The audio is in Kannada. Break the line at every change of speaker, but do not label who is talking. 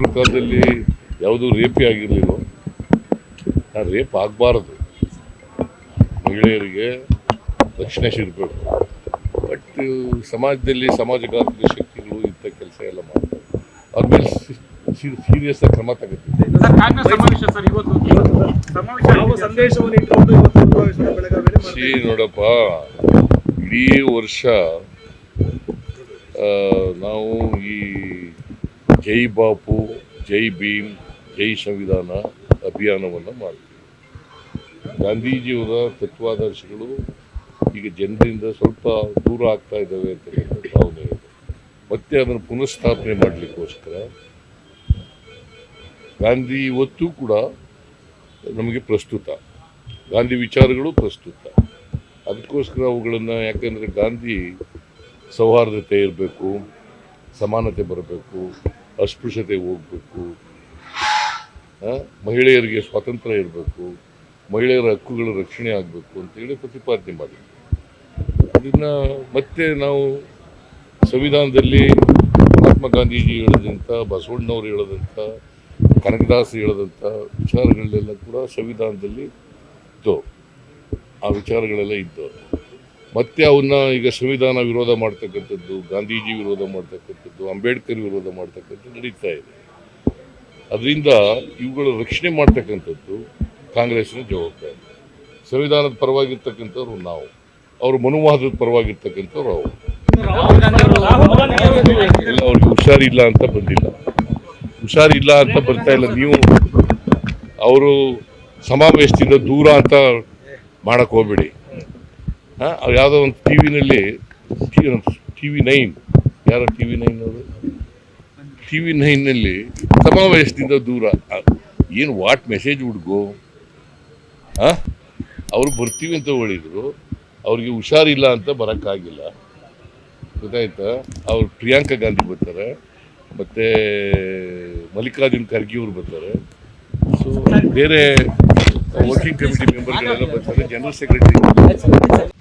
ಕಾಲದಲ್ಲಿ ಯಾವುದು ರೇಪಿ ಆಗಿರಲಿಲ್ಲ. ಆ ರೇಪ್ ಆಗಬಾರದು. ಮಹಿಳೆಯರಿಗೆ ರಕ್ಷಣೆ ಸಿಗಬೇಕು. ಬಟ್ ಸಮಾಜದಲ್ಲಿ ಸಮಾಜಘಾತಕ ಶಕ್ತಿಗಳು ಇಂಥ ಕೆಲಸ ಎಲ್ಲ ಮಾಡ್ತಾರೆ. ಅವ್ರ ಮೇಲೆ ಸೀರಿಯಸ್ ಕ್ರಮ ತಗೋತಿದ್ದೆ
ಸರ್ ಕಾಂಗ್ರೆಸ್ ಸಮಾವೇಶ ಸರ್ ಇವತ್ತು ಸಮಾವೇಶ
ಯಾವ ಸಂದೇಶವನ್ನು ಇಟ್ಟುಕೊಂಡು ಇವತ್ತು ಉದ್ಭವಿಸಿದ ಬೆಳಗಾವಿಯಲ್ಲಿ
ಸಿ
ಮಾಡ್ತಾ
ನೋಡಪ್ಪ ಇಡೀ ವರ್ಷ ಆ, ನಾವು ಈ ಜೈ ಬಾಪು, ಜೈ ಭೀಮ್, ಜೈ ಸಂವಿಧಾನ ಅಭಿಯಾನವನ್ನು ಮಾಡ್ತೀವಿ. ಗಾಂಧೀಜಿಯವರ ತತ್ವಾದರ್ಶಗಳು ಈಗ ಜನರಿಂದ ಸ್ವಲ್ಪ ದೂರ ಆಗ್ತಾ ಇದ್ದಾವೆ ಅಂತಕ್ಕಂಥ ಭಾವನೆ ಇದೆ. ಮತ್ತೆ ಅದನ್ನು ಪುನಃಸ್ಥಾಪನೆ ಮಾಡಲಿಕ್ಕೋಸ್ಕರ ಗಾಂಧಿ ಇವತ್ತು ಕೂಡ ನಮಗೆ ಪ್ರಸ್ತುತ. ಗಾಂಧಿ ವಿಚಾರಗಳು ಪ್ರಸ್ತುತ. ಅದಕ್ಕೋಸ್ಕರ ಅವುಗಳನ್ನು ಯಾಕಂದರೆ ಗಾಂಧಿ ಸೌಹಾರ್ದತೆ ಇರಬೇಕು, ಸಮಾನತೆ ಬರಬೇಕು ಅಸ್ಪೃಶ್ಯತೆ ಹೋಗಬೇಕು. ಮಹಿಳೆಯರಿಗೆ ಸ್ವಾತಂತ್ರ್ಯ ಇರಬೇಕು. ಮಹಿಳೆಯರ ಹಕ್ಕುಗಳ ರಕ್ಷಣೆ ಆಗಬೇಕು ಅಂತೇಳಿ ಪ್ರತಿಪಾದನೆ ಮಾಡಿ ಅದನ್ನು ಮತ್ತೆ ನಾವು ಸಂವಿಧಾನದಲ್ಲಿ ಮಹಾತ್ಮ ಗಾಂಧೀಜಿ ಹೇಳಿದಂಥ, ಬಸವಣ್ಣವರು ಹೇಳಿದಂಥ, ಕನಕದಾಸ ಹೇಳಿದಂಥ ವಿಚಾರಗಳನ್ನೆಲ್ಲ ಕೂಡ ಸಂವಿಧಾನದಲ್ಲಿ ಇತ್ತು ಆ ವಿಚಾರಗಳೆಲ್ಲ ಇದ್ದು ಮತ್ತೆ ಅವನ್ನ ಈಗ ಸಂವಿಧಾನ ವಿರೋಧ ಮಾಡ್ತಕ್ಕಂಥದ್ದು, ಗಾಂಧೀಜಿ ವಿರೋಧ ಮಾಡ್ತಕ್ಕಂಥದ್ದು, ಅಂಬೇಡ್ಕರ್ ವಿರೋಧ ಮಾಡ್ತಕ್ಕಂಥದ್ದು ನಡೀತಾ ಇದೆ. ಅದರಿಂದ ಇವುಗಳ ರಕ್ಷಣೆ ಮಾಡ್ತಕ್ಕಂಥದ್ದು ಕಾಂಗ್ರೆಸ್ನ ಜವಾಬ್ದಾರಿ. ಸಂವಿಧಾನದ ಪರವಾಗಿರ್ತಕ್ಕಂಥವ್ರು ನಾವು. ಅವರು ಮನುವಾದದ ಪರವಾಗಿರ್ತಕ್ಕಂಥವ್ರು ಅವರು. ಇಲ್ಲ ಅವ್ರಿಗೆ ಹುಷಾರಿಲ್ಲ ಅಂತ ಬಂದಿಲ್ಲ. ಹುಷಾರಿಲ್ಲ ಅಂತ ಬರ್ತಾ ಇಲ್ಲ. ನೀವು ಅವರು ಸಮಾವೇಶದಿಂದ ದೂರ ಅಂತ ಮಾಡಕ್ಕೆ ಹೋಗ್ಬೇಡಿ. ಯಾವುದೋ ಒಂದು ಟಿ ವಿನಲ್ಲಿ ಟಿ ವಿ ನೈನ್. ಯಾರೋ ಟಿ ವಿ ನೈನ್ ಅವರು? ಟಿ ವಿ ನೈನ್ನಲ್ಲಿ ಸಮಾವೇಶದಿಂದ ದೂರ. ಏನು ವಾಟ್ ಮೆಸೇಜ್ ಹುಡುಗು? ಹಾಂ? ಅವರು ಬರ್ತೀವಿ ಅಂತ ಹೇಳಿದರು. ಅವ್ರಿಗೆ ಹುಷಾರಿಲ್ಲ ಅಂತ ಬರೋಕ್ಕಾಗಿಲ್ಲ. ಗೊತ್ತಾಯ್ತಾ? ಅವ್ರು ಪ್ರಿಯಾಂಕಾ ಗಾಂಧಿ ಬರ್ತಾರೆ. ಮತ್ತು ಮಲ್ಲಿಕಾರ್ಜುನ್ ಖರ್ಗೆ ಅವರು ಬರ್ತಾರೆ. ಸೊ ಬೇರೆ ವರ್ಕಿಂಗ್ ಕಮಿಟಿ ಮೆಂಬರ್ಗಳೆಲ್ಲ ಬರ್ತಾರೆ. General secretary